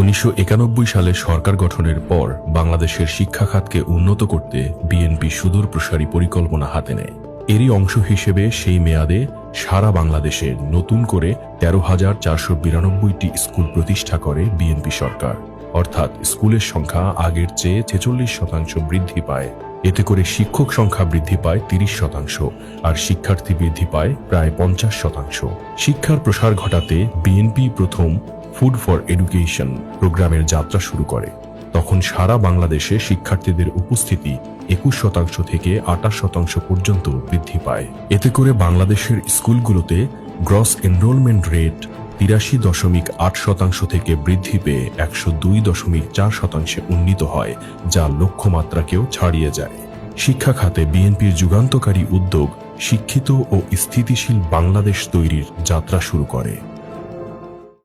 উনিশশো একানব্বই সালে সরকার গঠনের পর বাংলাদেশের শিক্ষা খাতকে উন্নত করতে বিএনপি সুদূর প্রসারী পরিকল্পনা হাতে নেয়। এরই অংশ হিসেবে সেই মেয়াদে সারা বাংলাদেশে নতুন করে তেরো হাজার চারশো বিরানব্বইটি স্কুল প্রতিষ্ঠা করে বিএনপি সরকার। অর্থাৎ স্কুলের সংখ্যা আগের চেয়ে ছেচল্লিশ শতাংশ বৃদ্ধি পায়। এতে করে শিক্ষক সংখ্যা বৃদ্ধি পায় তিরিশ শতাংশ আর শিক্ষার্থী বৃদ্ধি পায় প্রায় পঞ্চাশ শতাংশ। শিক্ষার প্রসার ঘটাতে বিএনপি প্রথম ফুড ফর এডুকেশন প্রোগ্রামের যাত্রা শুরু করে। তখন সারা বাংলাদেশে শিক্ষার্থীদের উপস্থিতি একুশ শতাংশ থেকে আঠাশ শতাংশ পর্যন্ত বৃদ্ধি পায়। এতে করে বাংলাদেশের স্কুলগুলোতে গ্রস এনরোলমেন্ট রেট তিরাশি দশমিক আট শতাংশ থেকে বৃদ্ধি পেয়ে একশো দুই দশমিক চার শতাংশে উন্নীত হয়, যা লক্ষ্যমাত্রাকেও ছাড়িয়ে যায়। শিক্ষা খাতে বিএনপির যুগান্তকারী উদ্যোগ শিক্ষিত ও স্থিতিশীল বাংলাদেশ তৈরির যাত্রা শুরু করে।